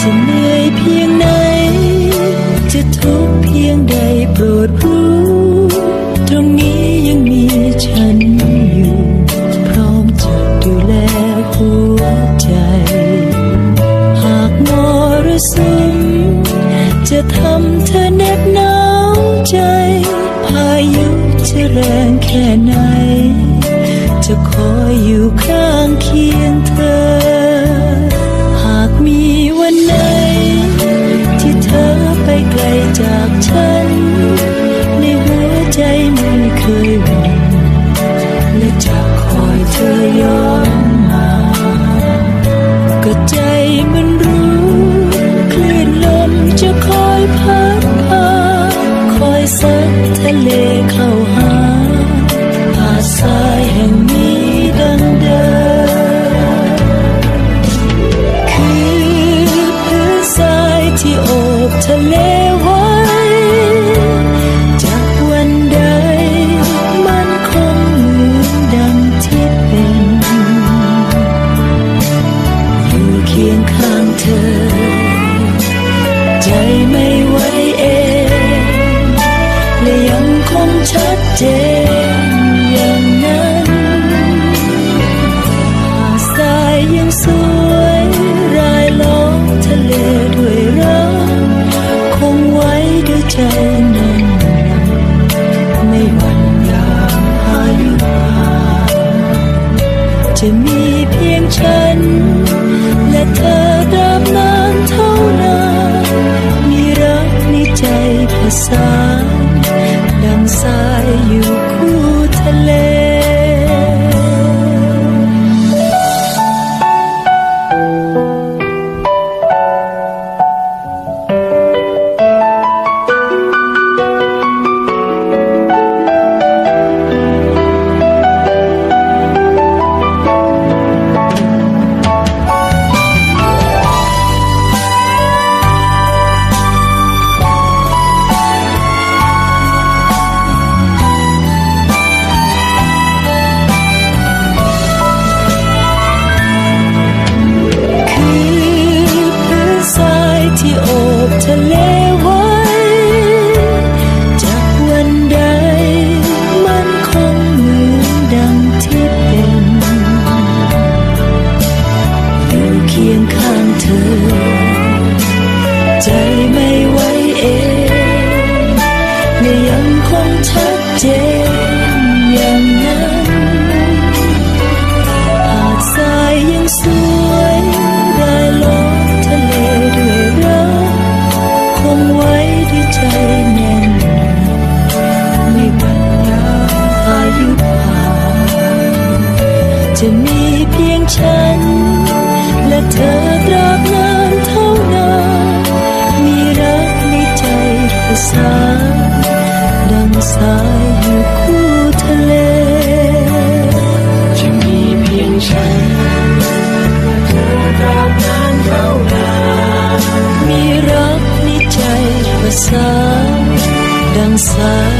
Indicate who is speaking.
Speaker 1: จะเหนื่อยเพียงไหน จะทุกข์เพียงใดโปรดรู้ ตรงนี้ยังมีฉันอยู่ พร้อมจะดูแลหัวใจ หากมรสุมจะทำเธอเน็บหนาวใจ พายุจะแรงแค่ไหน จะคอยอยู่ข้างเคียงเธอ ซักทะเลเข้าหา เจนอย่างนั้นหาดทรายยังสวยรายล้อมทะเลด้วยรักคงไว้ด้วยใจแน่นหนไม่หวั่นยามพายุผ่านจะมีเพียงฉัน และเธอตราบนานเท่านานมีรักในใจผสานดั อบ จะมีเพียงฉัน และเธอตราบนานเท่านานมีรักในใจประสานดังสายอยู่คู่ทะเล จะมีเพียงฉัน และเธอตราบนานเท่านานมีรักในใจประสานดังสาย